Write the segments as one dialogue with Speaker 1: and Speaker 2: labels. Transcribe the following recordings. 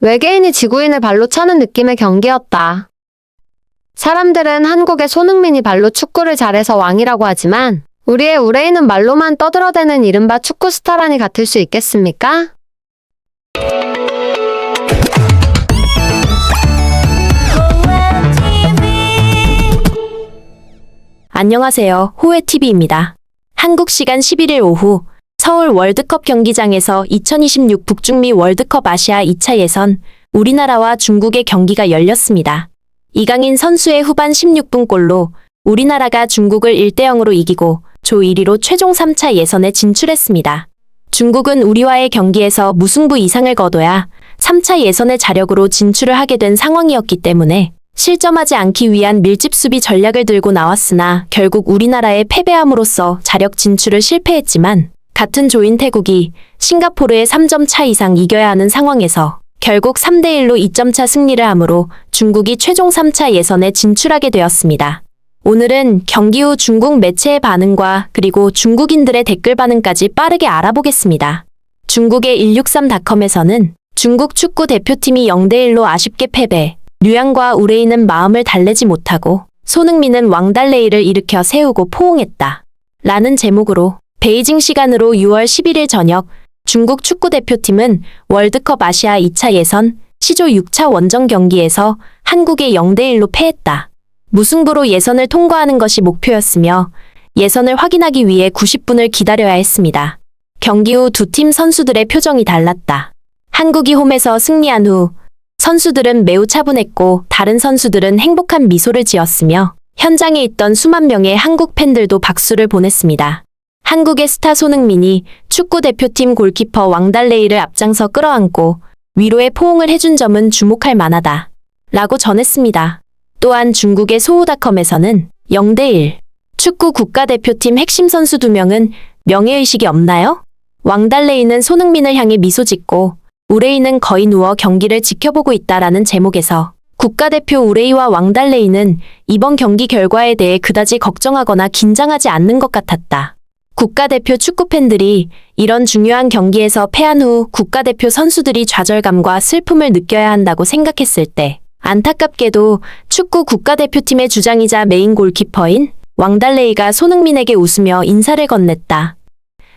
Speaker 1: 외계인이 지구인을 발로 차는 느낌의 경기였다. 사람들은 한국의 손흥민이 발로 축구를 잘해서 왕이라고 하지만 우리의 우레이는 말로만 떠들어대는 이른바 축구 스타라니 같을 수 있겠습니까?
Speaker 2: 안녕하세요. 호외TV입니다. 한국 시간 11일 오후 서울 월드컵 경기장에서 2026 북중미 월드컵 아시아 2차 예선 우리나라와 중국의 경기가 열렸습니다. 이강인 선수의 후반 16분 골로 우리나라가 중국을 1대 0으로 이기고 조 1위로 최종 3차 예선에 진출했습니다. 중국은 우리와의 경기에서 무승부 이상을 거둬야 3차 예선의 자력으로 진출을 하게 된 상황이었기 때문에 실점하지 않기 위한 밀집 수비 전략을 들고 나왔으나 결국 우리나라에 패배함으로써 자력 진출을 실패했지만 같은 조인 태국이 싱가포르의 3점 차 이상 이겨야 하는 상황에서 결국 3대1로 2점 차 승리를 하므로 중국이 최종 3차 예선에 진출하게 되었습니다. 오늘은 경기 후 중국 매체의 반응과 그리고 중국인들의 댓글 반응까지 빠르게 알아보겠습니다. 중국의 163닷컴에서는 중국 축구 대표팀이 0대1로 아쉽게 패배, 류양과 우레이는 마음을 달래지 못하고 손흥민은 왕달레이를 일으켜 세우고 포옹했다. 라는 제목으로 베이징 시간으로 6월 11일 저녁 중국 축구 대표팀은 월드컵 아시아 2차 예선 시조 6차 원정 경기에서 한국에 0대1로 패했다. 무승부로 예선을 통과하는 것이 목표였으며 예선을 확인하기 위해 90분을 기다려야 했습니다. 경기 후 두 팀 선수들의 표정이 달랐다. 한국이 홈에서 승리한 후 선수들은 매우 차분했고 다른 선수들은 행복한 미소를 지었으며 현장에 있던 수만 명의 한국 팬들도 박수를 보냈습니다. 한국의 스타 손흥민이 축구 대표팀 골키퍼 왕달레이를 앞장서 끌어안고 위로의 포옹을 해준 점은 주목할 만하다. 라고 전했습니다. 또한 중국의 소우닷컴에서는 0대1 축구 국가대표팀 핵심 선수 두 명은 명예의식이 없나요? 왕달레이는 손흥민을 향해 미소 짓고 우레이는 거의 누워 경기를 지켜보고 있다라는 제목에서 국가대표 우레이와 왕달레이는 이번 경기 결과에 대해 그다지 걱정하거나 긴장하지 않는 것 같았다. 국가대표 축구팬들이 이런 중요한 경기에서 패한 후 국가대표 선수들이 좌절감과 슬픔을 느껴야 한다고 생각했을 때 안타깝게도 축구 국가대표팀의 주장이자 메인 골키퍼인 왕달레이가 손흥민에게 웃으며 인사를 건넸다.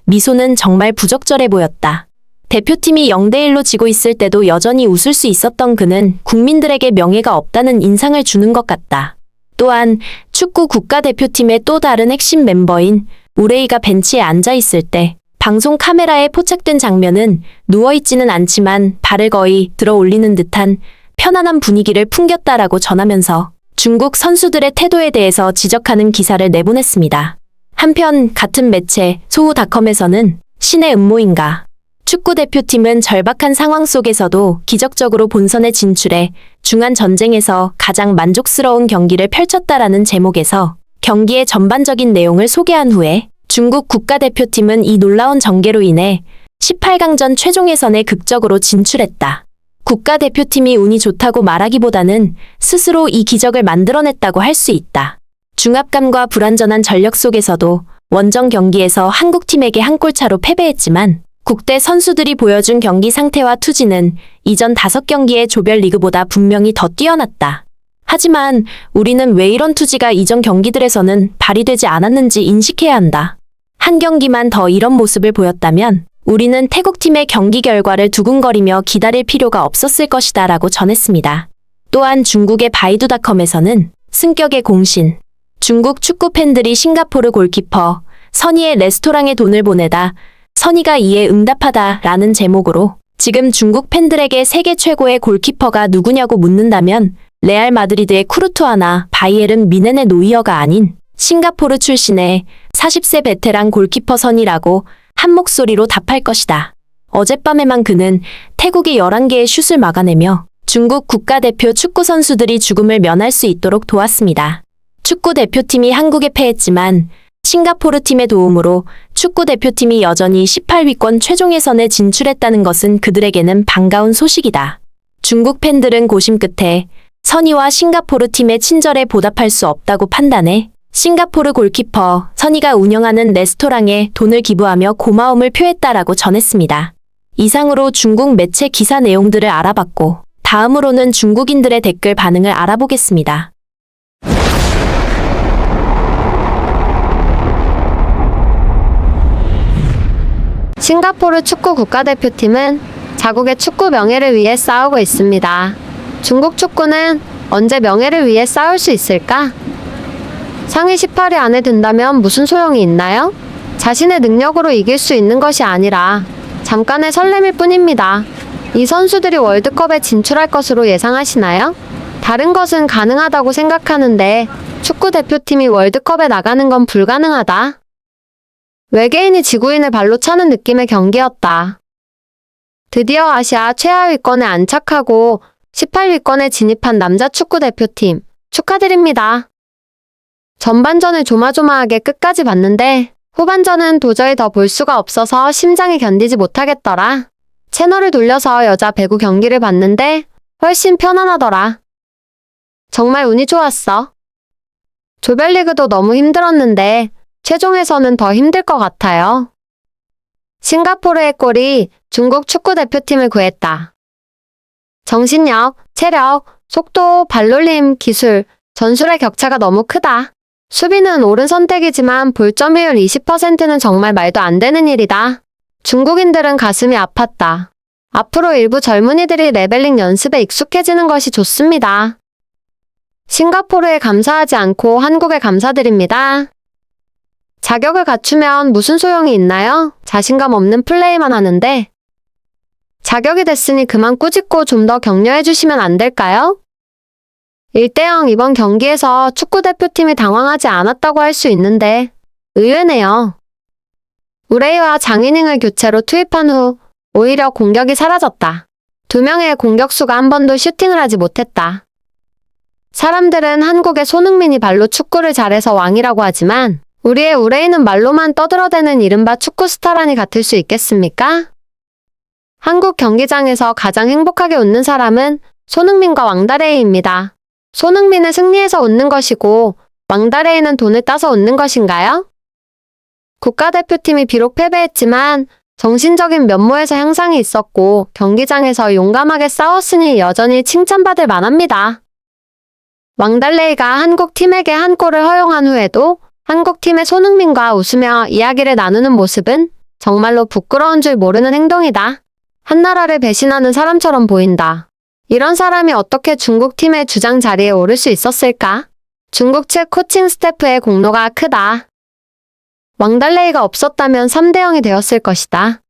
Speaker 2: 미소는 정말 부적절해 보였다. 대표팀이 0대1로 지고 있을 때도 여전히 웃을 수 있었던 그는 국민들에게 명예가 없다는 인상을 주는 것 같다. 또한 축구 국가대표팀의 또 다른 핵심 멤버인 우레이가 벤치에 앉아 있을 때 방송 카메라에 포착된 장면은 누워있지는 않지만 발을 거의 들어 올리는 듯한 편안한 분위기를 풍겼다라고 전하면서 중국 선수들의 태도에 대해서 지적하는 기사를 내보냈습니다. 한편 같은 매체 소우닷컴에서는 신의 음모인가 축구 대표팀은 절박한 상황 속에서도 기적적으로 본선에 진출해 중한 전쟁에서 가장 만족스러운 경기를 펼쳤다라는 제목에서 경기의 전반적인 내용을 소개한 후에 중국 국가대표팀은 이 놀라운 전개로 인해 18강전 최종 예선에 극적으로 진출했다. 국가대표팀이 운이 좋다고 말하기보다는 스스로 이 기적을 만들어냈다고 할 수 있다. 중압감과 불안전한 전력 속에서도 원정 경기에서 한국팀에게 한 골 차로 패배했지만 국대 선수들이 보여준 경기 상태와 투지는 이전 다섯 경기의 조별리그보다 분명히 더 뛰어났다. 하지만 우리는 왜 이런 투지가 이전 경기들에서는 발휘되지 않았는지 인식해야 한다. 한 경기만 더 이런 모습을 보였다면 우리는 태국팀의 경기 결과를 두근거리며 기다릴 필요가 없었을 것이다 라고 전했습니다. 또한 중국의 바이두닷컴에서는 승격의 공신, 중국 축구 팬들이 싱가포르 골키퍼 선희의 레스토랑에 돈을 보내다 선희가 이에 응답하다 라는 제목으로 지금 중국 팬들에게 세계 최고의 골키퍼가 누구냐고 묻는다면 레알 마드리드의 쿠르투아나 바이에른 미넨의 노이어가 아닌 싱가포르 출신의 40세 베테랑 골키퍼 선이라고 한 목소리로 답할 것이다. 어젯밤에만 그는 태국의 11개의 슛을 막아내며 중국 국가대표 축구 선수들이 죽음을 면할 수 있도록 도왔습니다. 축구 대표팀이 한국에 패했지만 싱가포르 팀의 도움으로 축구 대표팀이 여전히 18위권 최종 예선에 진출했다는 것은 그들에게는 반가운 소식이다. 중국 팬들은 고심 끝에 선희와 싱가포르 팀의 친절에 보답할 수 없다고 판단해 싱가포르 골키퍼 선희가 운영하는 레스토랑에 돈을 기부하며 고마움을 표했다라고 전했습니다. 이상으로 중국 매체 기사 내용들을 알아봤고, 다음으로는 중국인들의 댓글 반응을 알아보겠습니다.
Speaker 1: 싱가포르 축구 국가대표팀은 자국의 축구 명예를 위해 싸우고 있습니다. 중국 축구는 언제 명예를 위해 싸울 수 있을까? 상위 18위 안에 든다면 무슨 소용이 있나요? 자신의 능력으로 이길 수 있는 것이 아니라 잠깐의 설렘일 뿐입니다. 이 선수들이 월드컵에 진출할 것으로 예상하시나요? 다른 것은 가능하다고 생각하는데 축구 대표팀이 월드컵에 나가는 건 불가능하다. 외계인이 지구인을 발로 차는 느낌의 경기였다. 드디어 아시아 최하위권에 안착하고 18위권에 진입한 남자 축구 대표팀 축하드립니다. 전반전을 조마조마하게 끝까지 봤는데 후반전은 도저히 더 볼 수가 없어서 심장이 견디지 못하겠더라. 채널을 돌려서 여자 배구 경기를 봤는데 훨씬 편안하더라. 정말 운이 좋았어. 조별리그도 너무 힘들었는데 최종에서는 더 힘들 것 같아요. 싱가포르의 골이 중국 축구 대표팀을 구했다. 정신력, 체력, 속도, 발놀림, 기술, 전술의 격차가 너무 크다. 수비는 옳은 선택이지만 볼점유율 20%는 정말 말도 안 되는 일이다. 중국인들은 가슴이 아팠다. 앞으로 일부 젊은이들이 레벨링 연습에 익숙해지는 것이 좋습니다. 싱가포르에 감사하지 않고 한국에 감사드립니다. 자격을 갖추면 무슨 소용이 있나요? 자신감 없는 플레이만 하는데. 자격이 됐으니 그만 꾸짖고 좀 더 격려해 주시면 안 될까요? 1대0 이번 경기에서 축구대표팀이 당황하지 않았다고 할 수 있는데, 의외네요. 우레이와 장이닝을 교체로 투입한 후, 오히려 공격이 사라졌다. 두 명의 공격수가 한 번도 슈팅을 하지 못했다. 사람들은 한국의 손흥민이 발로 축구를 잘해서 왕이라고 하지만, 우리의 우레이는 말로만 떠들어대는 이른바 축구 스타라니 같을 수 있겠습니까? 한국 경기장에서 가장 행복하게 웃는 사람은 손흥민과 왕다레이입니다. 손흥민은 승리해서 웃는 것이고 왕다레이는 돈을 따서 웃는 것인가요? 국가대표팀이 비록 패배했지만 정신적인 면모에서 향상이 있었고 경기장에서 용감하게 싸웠으니 여전히 칭찬받을 만합니다. 왕달레이가 한국 팀에게 한 골을 허용한 후에도 한국 팀의 손흥민과 웃으며 이야기를 나누는 모습은 정말로 부끄러운 줄 모르는 행동이다. 한나라를 배신하는 사람처럼 보인다. 이런 사람이 어떻게 중국 팀의 주장 자리에 오를 수 있었을까? 중국 측 코칭 스태프의 공로가 크다. 왕달레이가 없었다면 3대 0이 되었을 것이다.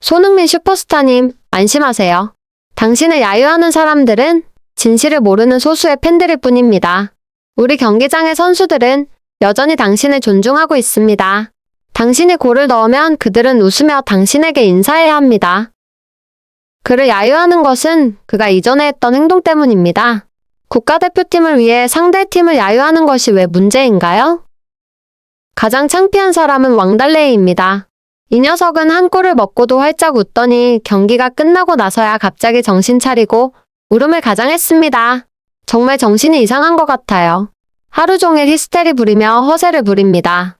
Speaker 1: 손흥민 슈퍼스타님, 안심하세요. 당신을 야유하는 사람들은 진실을 모르는 소수의 팬들일 뿐입니다. 우리 경기장의 선수들은 여전히 당신을 존중하고 있습니다. 당신이 골을 넣으면 그들은 웃으며 당신에게 인사해야 합니다. 그를 야유하는 것은 그가 이전에 했던 행동 때문입니다. 국가대표팀을 위해 상대팀을 야유하는 것이 왜 문제인가요? 가장 창피한 사람은 왕달레이입니다. 이 녀석은 한 골을 먹고도 활짝 웃더니 경기가 끝나고 나서야 갑자기 정신 차리고 울음을 가장했습니다. 정말 정신이 이상한 것 같아요. 하루 종일 히스테리 부리며 허세를 부립니다.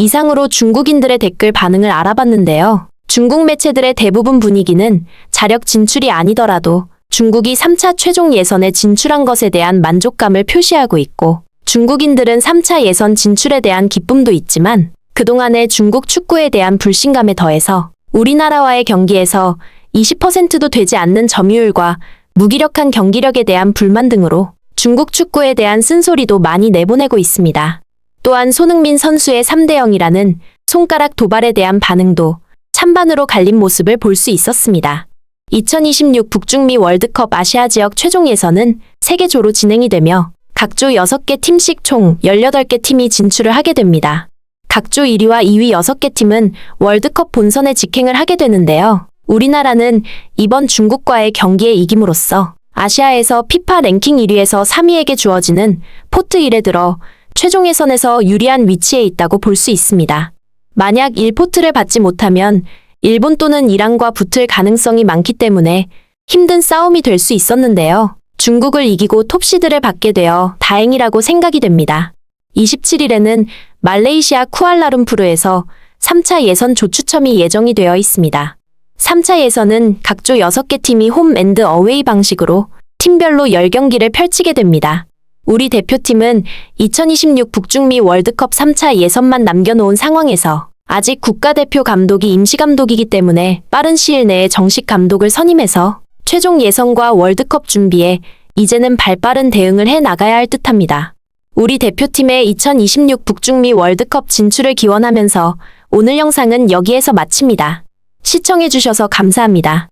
Speaker 2: 이상으로 중국인들의 댓글 반응을 알아봤는데요. 중국 매체들의 대부분 분위기는 자력 진출이 아니더라도 중국이 3차 최종 예선에 진출한 것에 대한 만족감을 표시하고 있고 중국인들은 3차 예선 진출에 대한 기쁨도 있지만 그동안의 중국 축구에 대한 불신감에 더해서 우리나라와의 경기에서 20%도 되지 않는 점유율과 무기력한 경기력에 대한 불만 등으로 중국 축구에 대한 쓴소리도 많이 내보내고 있습니다. 또한 손흥민 선수의 3대 0이라는 손가락 도발에 대한 반응도 찬반으로 갈린 모습을 볼 수 있었습니다. 2026 북중미 월드컵 아시아 지역 최종 예선은 세개조로 진행이 되며 각조 6개 팀씩 총 18개 팀이 진출을 하게 됩니다. 각조 1위와 2위 6개 팀은 월드컵 본선에 직행을 하게 되는데요. 우리나라는 이번 중국과의 경기에 이김으로써 아시아에서 피파 랭킹 1위에서 3위에게 주어지는 포트 1에 들어 최종 예선에서 유리한 위치에 있다고 볼 수 있습니다. 만약 1포트를 받지 못하면 일본 또는 이란과 붙을 가능성이 많기 때문에 힘든 싸움이 될 수 있었는데요. 중국을 이기고 톱시드를 받게 되어 다행이라고 생각이 됩니다. 27일에는 말레이시아 쿠알라룸푸르에서 3차 예선 조추첨이 예정이 되어 있습니다. 3차 예선은 각조 6개 팀이 홈 앤드 어웨이 방식으로 팀별로 10경기를 펼치게 됩니다. 우리 대표팀은 2026 북중미 월드컵 3차 예선만 남겨놓은 상황에서 아직 국가대표 감독이 임시감독이기 때문에 빠른 시일 내에 정식 감독을 선임해서 최종 예선과 월드컵 준비에 이제는 발빠른 대응을 해 나가야 할 듯합니다. 우리 대표팀의 2026 북중미 월드컵 진출을 기원하면서 오늘 영상은 여기에서 마칩니다. 시청해주셔서 감사합니다.